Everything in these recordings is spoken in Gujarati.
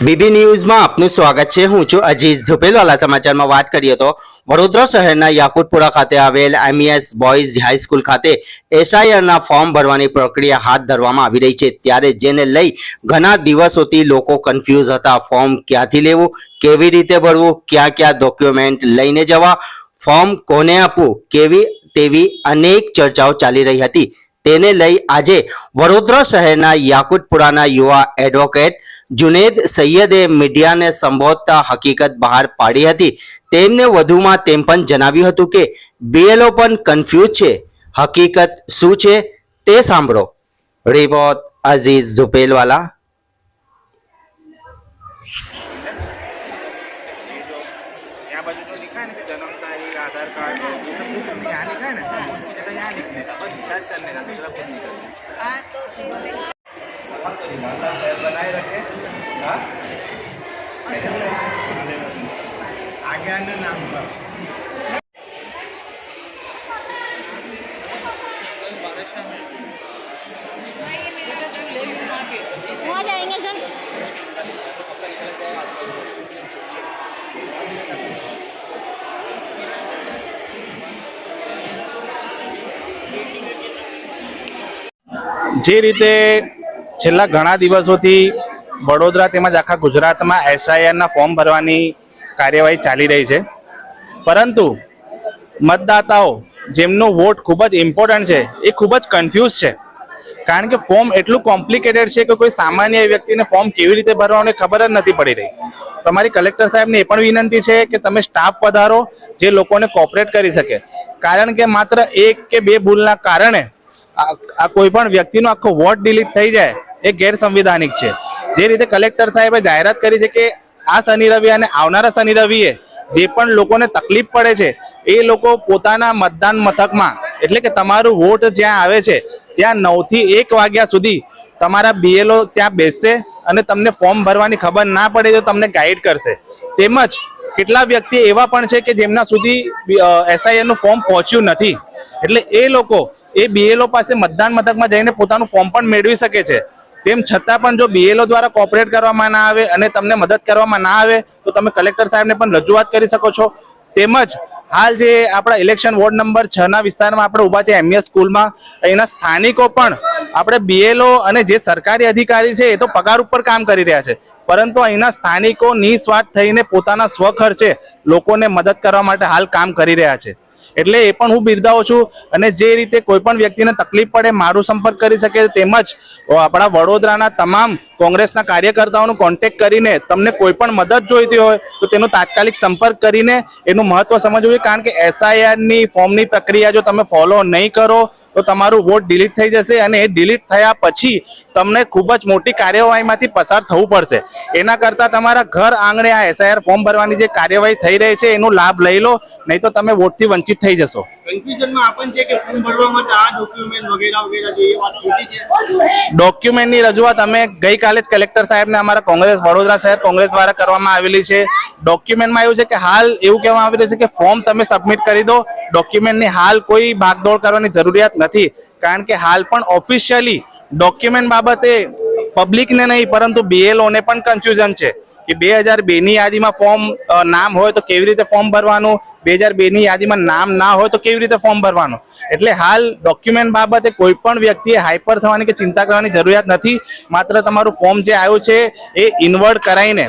બીબી ન્યૂઝમાં આપનું સ્વાગત છે. હું છું અજીઝ ઝુપેલવાલા સમાચારમાં વાત કરીએ તો વડોદરા શહેરના યાકુતપુરા ખાતે આવેલ એમઈએસ બોયઝ હાઈસ્કૂલ ખાતે એસઆઈઆરના ફોર્મ ભરવાની પ્રક્રિયા હાથ ધરવામાં આવી રહી છે. ત્યારે જેને લઈ ઘણા દિવસોથી લોકો કન્ફ્યુઝ હતા. ફોર્મ ક્યાંથી લેવું, કેવી રીતે ભરવું, ક્યાં ક્યાં ડોક્યુમેન્ટ લઈને જવા ફોર્મ કોને આપવું, કેવી તેવી અનેક ચર્ચાઓ ચાલી રહી હતી. તેને લઈ આજે વડોદરા શહેરના યાકુતપુરાના યુવા એડવોકેટ જુનેદ સૈયદે મીડિયાને સંબોધતા હકીકત બહાર પાડી હતી. તેમને વધુમાં તેમ પણ જણાવ્યું હતું કે, બીએલઓ પણ કન્ફ્યુઝ છે. હકીકત શું છે તે સાંભળો. રિપોર્ટ અઝીઝ ઝુપેલવાલા. આધાર કાર્ડ जो लिखा है ना कि जन्म तारीख आधार कार्ड ये सब कुछ यहाँ लिखा है ना ये तो यहाँ लिखने का बस टच करने का दूसरा कुछ नहीं करना ईमानदार शहर बनाए रखे हाँ आगे आने नाम पर वहाँ जाएंगे सर જે રીતે છેલ્લા ઘણા દિવસોથી વડોદરા તેમજ આખા ગુજરાતમાં એસઆઈઆરના ફોર્મ ભરવાની કાર્યવાહી ચાલી રહી છે. પરંતુ મતદાતાઓ જેમનો વોટ ખૂબ જ ઇમ્પોર્ટન્ટ છે, એ ખૂબ જ કન્ફ્યુઝ છે. કારણ કે ફોર્મ એટલું કોમ્પ્લિકેટેડ છે કે કોઈ સામાન્ય વ્યક્તિને ફોર્મ કેવી રીતે ભરવાનું ખબર જ નથી પડી રહી. તમારી કલેક્ટર સાહેબને એ પણ વિનંતી છે કે તમે સ્ટાફ વધારો, જે લોકોને કોપરેટ કરી શકે. કારણ કે માત્ર એક કે બે ભૂલના કારણે આ કોઈ પણ વ્યક્તિનો આખો વોટ ડિલીટ થઈ જાય એ ગેરસંવિધાનિક છે. જે રીતે કલેક્ટર સાહેબે જાહેરાત કરી છે કે આ શનિ રવિ અને આવનારા શનિ રવિએ જે પણ લોકોને તકલીફ પડે છે, એ લોકો પોતાના મતદાન મથકમાં, એટલે કે તમારું વોટ જ્યાં આવે છે, ત્યાં નવથી એક વાગ્યા સુધી તમારા બીએલઓ ત્યાં બેસશે અને તમને ફોર્મ ભરવાની ખબર ના પડે તો તમને ગાઈડ કરશે. તેમજ કેટલા વ્યક્તિ એવા પણ છે કે જેમના સુધી એસઆઈએનું ફોર્મ પહોંચ્યું નથી. એટલે એ લોકો એ બીએલઓ પાસે મતદાન મથકમાં જઈને પોતાનું ફોર્મ પણ મેળવી શકે છે. તેમ છતાં પણ જો બીએલઓ દ્વારા કોઓપરેટ કરવામાં ના આવે અને તમને મદદ કરવામાં ના આવે, તો તમે કલેક્ટર સાહેબને પણ રજૂઆત કરી શકો છો. તેમજ હાલ જે આપણા ઇલેક્શન વોર્ડ નંબર છ ના વિસ્તારમાં આપણે ઊભા છે એમએસ સ્કૂલમાં અહીંના સ્થાનિકો પણ આપણે બીએલઓ અને જે સરકારી અધિકારી છે એ તો પગાર ઉપર કામ કરી રહ્યા છે. પરંતુ અહીંના સ્થાનિકો નિસ્વાર્થ થઈને પોતાના સ્વખર્ચે લોકોને મદદ કરવા માટે હાલ કામ કરી રહ્યા છે. એટલે એ પણ હું બિરદાવું છું અને જે રીતે કોઈ પણ વ્યક્તિને તકલીફ પડે, મારું સંપર્ક કરી શકે તેમજ આપણા વડોદરાના તમામ કોંગ્રેસના કાર્યકર્તાઓનો કોન્ટેક કરીને તમને કોઈ પણ મદદ જોઈતી હોય, તો તેનો તાત્કાલિક સંપર્ક કરીને એનું મહત્વ સમજવું જોઈએ. કારણ કે એસઆઈઆરની ફોર્મની પ્રક્રિયા જો તમે ફોલો નહીં કરો તો તમારું વોટ ડિલીટ થઈ જશે અને એ ડિલીટ થયા પછી તમને ખૂબ જ મોટી કાર્યવાહીમાંથી પસાર થવું પડશે. એના કરતાં તમારા ઘર આંગણે આ એસઆઈઆર ફોર્મ ભરવાની જે કાર્યવાહી થઈ રહી છે, એનો લાભ લઈ લો, નહીં તો તમે વોટથી વંચિત થઈ જશો. ડોક્યુમેન્ટ વગેરે ડોક્યુમેન્ટની રજૂઆત અમે ગઈકાલે જ કલેક્ટર સાહેબને અમારા કોંગ્રેસ વડોદરા શહેર કોંગ્રેસ દ્વારા કરવામાં આવેલી છે. ડોક્યુમેન્ટમાં એવું છે કે હાલ એવું કહેવામાં આવી રહ્યું છે કે ફોર્મ તમે સબમિટ કરી દો. ડોક્યુમેન્ટની હાલ કોઈ ભાગદોડ કરવાની જરૂરિયાત નથી. કારણ કે હાલ પણ ઓફિશિયલી ડોક્યુમેન્ટ બાબતે પબ્લિકને નહીં, પરંતુ બીએલઓને પણ કન્ફ્યુઝન છે. કે બે હજાર બેની યાદીમાં ફોર્મ નામ હોય તો કેવી રીતે ફોર્મ ભરવાનું? બે હજાર બેની યાદીમાં નામ ના હોય તો કેવી રીતે ફોર્મ ભરવાનું? એટલે હાલ ડોક્યુમેન્ટ બાબતે કોઈ પણ વ્યક્તિએ હાઈપર થવાની કે ચિંતા કરવાની જરૂરિયાત નથી. માત્ર તમારું ફોર્મ જે આવ્યું છે, એ ઇન્વર્ટ કરાવીને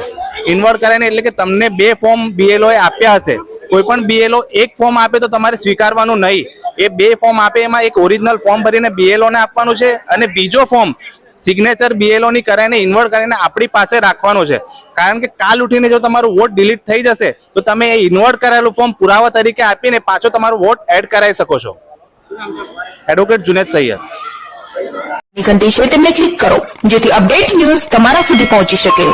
ઇન્વર્ટ કરાવીને એટલે કે તમને બે ફોર્મ બીએલઓએ આપ્યા હશે. કોઈ પણ બીએલઓ એક ફોર્મ આપે તો તમારે સ્વીકારવાનું નહીં. એ બે ફોર્મ આપે એમાં એક ઓરિજિનલ ફોર્મ ભરીને બીએલઓને આપવાનું છે અને બીજો ફોર્મ સિગ્નેચર બીએલઓની કરાઈને ઇન્વર્ટ કરીને આપણી પાસે રાખવાનું છે. કારણ કે કાલ ઉઠીને જો તમારું વોટ ડિલીટ થઈ જશે, તો તમે એ ઇન્વર્ટ કરાયેલું ફોર્મ પુરાવા તરીકે આપીને પાછો તમારો વોટ એડ કરાવી શકો છો. એડવોકેટ જુનેદ સૈયદ. છે તેમને ક્લિક કરો, જેથી અપડેટ ન્યૂઝ તમારા સુધી પહોંચી શકે.